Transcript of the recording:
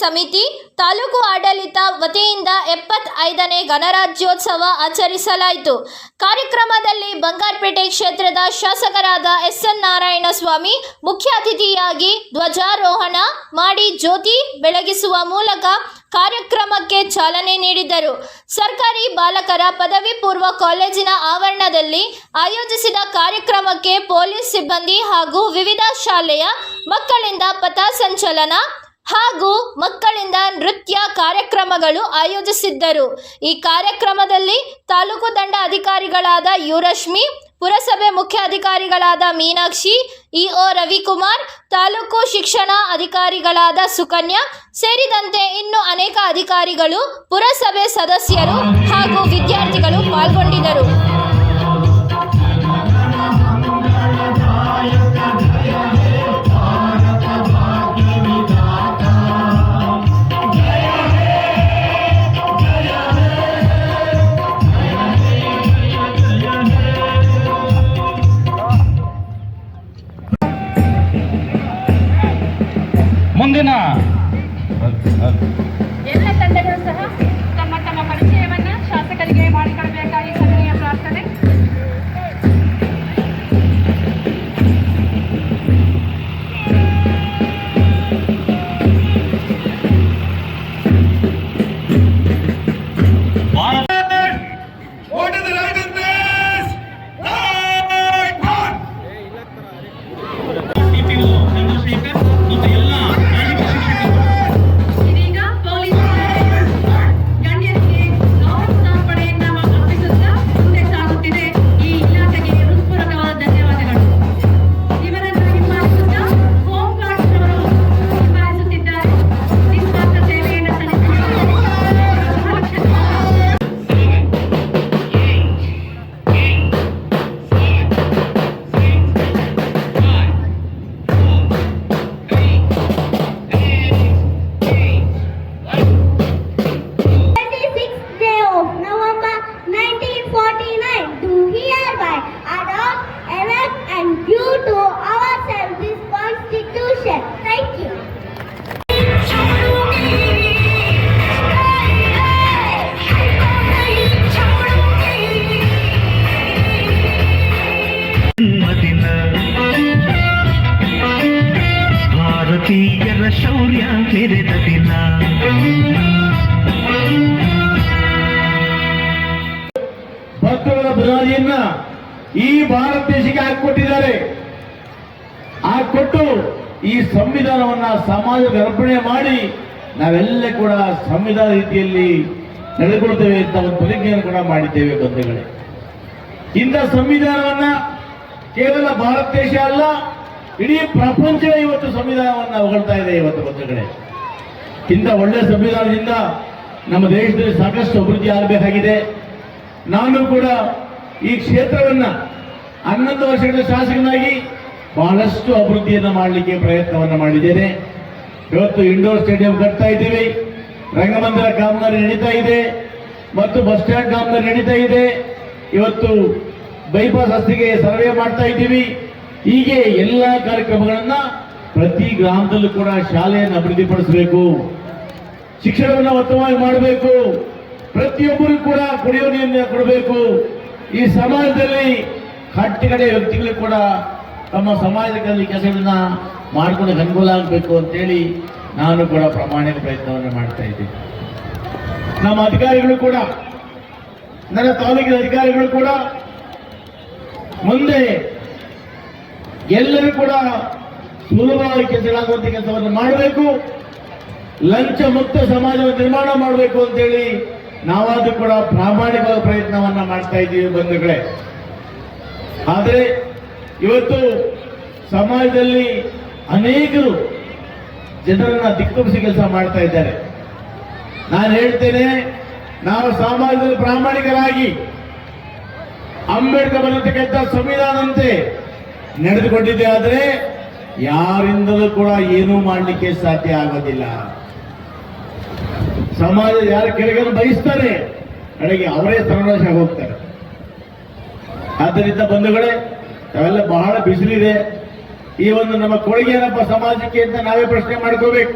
ಸಮಿತಿ, ತಾಲೂಕು ಆಡಳಿತ ವತಿಯಿಂದ ಎಪ್ಪತ್ತೈದನೇ ಗಣರಾಜ್ಯೋತ್ಸವ ಆಚರಿಸಲಾಯಿತು. ಕಾರ್ಯಕ್ರಮದಲ್ಲಿ ಬಂಗಾರಪೇಟೆ ಕ್ಷೇತ್ರದ ಶಾಸಕರಾದ ಎಸ್ ಎನ್ ನಾರಾಯಣಸ್ವಾಮಿ, ಮುಖ್ಯ ಅತಿಥಿಯಾಗಿ ಧ್ವಜಾರೋಹಣ ಮಾಡಿ ಜ್ಯೋತಿ ಬೆಳಗಿಸುವ ಮೂಲಕ ಕಾರ್ಯಕ್ರಮಕ್ಕೆ ಚಾಲನೆ ನೀಡಿದರು. ಸರ್ಕಾರಿ ಬಾಲಕರ ಪದವಿ ಪೂರ್ವ ಕಾಲೇಜಿನ ಆವರಣದಲ್ಲಿ ಆಯೋಜಿಸಿದ ಕಾರ್ಯಕ್ರಮಕ್ಕೆ ಪೊಲೀಸ್ ಸಿಬ್ಬಂದಿ ಹಾಗೂ ವಿವಿಧ ಶಾಲೆಯ ಮಕ್ಕಳಿಂದ ಪಥಸಂಚಲನ ಹಾಗೂ ಮಕ್ಕಳಿಂದ ನೃತ್ಯ ಕಾರ್ಯಕ್ರಮಗಳು ಆಯೋಜಿಸಿದ್ದರು. ಈ ಕಾರ್ಯಕ್ರಮದಲ್ಲಿ ತಾಲೂಕು ದಂಡ ಅಧಿಕಾರಿಗಳಾದ ಯುರಶ್ಮಿ, ಪುರಸಭೆ ಮುಖ್ಯ ಅಧಿಕಾರಿಗಳಾದ ಮೀನಾಕ್ಷಿ, ಇಒ ರವಿಕುಮಾರ್, ತಾಲೂಕು ಶಿಕ್ಷಣ ಅಧಿಕಾರಿಗಳಾದ ಸುಕನ್ಯಾ ಸೇರಿದಂತೆ ಇನ್ನು ಅನೇಕ ಅಧಿಕಾರಿಗಳು, ಪುರಸಭೆ ಸದಸ್ಯರು ಹಾಗೂ ವಿದ್ಯಾರ್ಥಿಗಳು ಪಾಲ್ಗೊಂಡಿದ್ದರು. ಎಲ್ಲ ತಂಡಗಳು ಸಹ ತಮ್ಮ ತಮ್ಮ ಪರಿಚಯವನ್ನ ಶಾಸಕರಿಗೆ ಮಾಡಿಕೊಡಬೇಕಾಗಿ ಸದನೆಯ ಪ್ರಾರ್ಥನೆ ಭಾರತ What ಭಾರತೀಯರ ಶೌರ್ಯ ಮೆರೆದ ದಿನ. ಭಕ್ತಗಳ ಈ ಭಾರತ ದೇಶಕ್ಕೆ ಹಾಕಿಕೊಟ್ಟಿದ್ದಾರೆ. ಹಾಕೊಟ್ಟು ಈ ಸಂವಿಧಾನವನ್ನ ಸಮಾಜಕ್ಕೆ ಅರ್ಪಣೆ ಮಾಡಿ ನಾವೆಲ್ಲ ಕೂಡ ಸಂವಿಧಾನ ರೀತಿಯಲ್ಲಿ ನಡೆದುಕೊಳ್ತೇವೆ ಅಂತ ಒಂದು ಪ್ರತಿಜ್ಞೆಯನ್ನು ಕೂಡ ಮಾಡಿದ್ದೇವೆ ಬಂಧುಗಳೇ. ಇಂಥ ಸಂವಿಧಾನವನ್ನ ಕೇವಲ ಭಾರತ ದೇಶ ಅಲ್ಲ ಇಡೀ ಪ್ರಪಂಚವೇ ಇವತ್ತು ಸಂವಿಧಾನವನ್ನ ಹೊಗಳ್ತಾ ಇದೆ ಇವತ್ತು ಬಂಧುಗಳೇ ಇಂಥ ಒಳ್ಳೆಯ ಸಂವಿಧಾನದಿಂದ ನಮ್ಮ ದೇಶದಲ್ಲಿ ಸಾಕಷ್ಟು ಅಭಿವೃದ್ಧಿ ಆಗಬೇಕಾಗಿದೆ. ನಾನು ಕೂಡ ಈ ಕ್ಷೇತ್ರವನ್ನ ಹನ್ನೊಂದು ವರ್ಷಗಳ ಶಾಸಕನಾಗಿ ಬಹಳಷ್ಟು ಅಭಿವೃದ್ಧಿಯನ್ನು ಮಾಡಲಿಕ್ಕೆ ಪ್ರಯತ್ನವನ್ನು ಮಾಡಿದ್ದೇನೆ. ಇವತ್ತು ಇಂಡೋರ್ ಸ್ಟೇಡಿಯಂ ಕಟ್ತಾ ಇದ್ದೀವಿ. ರಂಗಮಂದಿರ ಕಾಮಗಾರಿ ನಡೀತಾ ಇದೆ. ಮತ್ತು ಬಸ್ ಸ್ಟ್ಯಾಂಡ್ ಕಾಮಗಾರಿ ನಡೀತಾ ಇದೆ. ಇವತ್ತು ಬೈಪಾಸ್ ರಸ್ತೆಗೆ ಸರ್ವೆ ಮಾಡ್ತಾ ಇದ್ದೀವಿ. ಹೀಗೆ ಎಲ್ಲ ಕಾರ್ಯಕ್ರಮಗಳನ್ನ ಪ್ರತಿ ಗ್ರಾಮದಲ್ಲೂ ಕೂಡ ಶಾಲೆಯನ್ನು ಅಭಿವೃದ್ಧಿಪಡಿಸಬೇಕು. ಶಿಕ್ಷಣವನ್ನು ಉತ್ತಮವಾಗಿ ಮಾಡಬೇಕು. ಪ್ರತಿಯೊಬ್ಬರಿಗೂ ಕೂಡ ಕುಡಿಯುವ ನೀರನ್ನ ಕೊಡಬೇಕು. ಈ ಸಮಾಜದಲ್ಲಿ ಕಟ್ಟಿಗಡೆ ವ್ಯಕ್ತಿಗಳು ಕೂಡ ತಮ್ಮ ಸಮಾಜದಲ್ಲಿ ಕೆಲಸಗಳನ್ನ ಮಾಡ್ಕೊಳ್ಳೋಕೆ ಅನುಕೂಲ ಆಗಬೇಕು ಅಂತೇಳಿ ನಾನು ಕೂಡ ಪ್ರಾಮಾಣಿಕ ಪ್ರಯತ್ನವನ್ನು ಮಾಡ್ತಾ ಇದ್ದೀನಿ. ನಮ್ಮ ಅಧಿಕಾರಿಗಳು ಕೂಡ, ನನ್ನ ತಾಲೂಕಿನ ಅಧಿಕಾರಿಗಳು ಕೂಡ ಮುಂದೆ ಎಲ್ಲರೂ ಕೂಡ ಸುಲಭವಾಗಿ ಕೆಲಸಗಳಾಗುವಂತ ಕೆಲಸವನ್ನು ಮಾಡಬೇಕು. ಲಂಚ ಮುಕ್ತ ಸಮಾಜವನ್ನು ನಿರ್ಮಾಣ ಮಾಡಬೇಕು ಅಂತೇಳಿ ನಾವಾದ್ರೂ ಕೂಡ ಪ್ರಾಮಾಣಿಕವಾದ ಪ್ರಯತ್ನವನ್ನ ಮಾಡ್ತಾ ಇದ್ದೀವಿ ಬಂಧುಗಳೇ. ಆದರೆ ಇವತ್ತು ಸಮಾಜದಲ್ಲಿ ಅನೇಕರು ಜನರನ್ನ ದಿಕ್ಕುಬಿಸಿ ಕೆಲಸ ಮಾಡ್ತಾ ಇದ್ದಾರೆ. ನಾನು ಹೇಳ್ತೇನೆ, ನಾವು ಸಮಾಜದಲ್ಲಿ ಪ್ರಾಮಾಣಿಕರಾಗಿ ಅಂಬೇಡ್ಕರ್ ಬರತಕ್ಕಂಥ ಸಂವಿಧಾನದಂತೆ ನಡೆದುಕೊಂಡಿದ್ದೆ ಆದರೆ ಯಾರಿಂದಲೂ ಕೂಡ ಏನೂ ಮಾಡಲಿಕ್ಕೆ ಸಾಧ್ಯ ಆಗೋದಿಲ್ಲ. ಸಮಾಜ ಯಾರ ಕೆಳಗನ್ನು ಬಯಸ್ತಾರೆ, ಕಡೆಗೆ ಅವರೇ ಸರ್ವನಾಶ ಹೋಗ್ತಾರೆ ಆದ್ದರಿಂದ ಬಂಧುಗಳೇ, ತಾವೆಲ್ಲ ಬಹಳ ಬಿಸಿಲಿದೆ. ಈ ಒಂದು ನಮ್ಮ ಕೊಡುಗೆ ಏನಪ್ಪ ಸಮಾಜಕ್ಕೆ ಅಂತ ನಾವೇ ಪ್ರಶ್ನೆ ಮಾಡ್ಕೋಬೇಕು.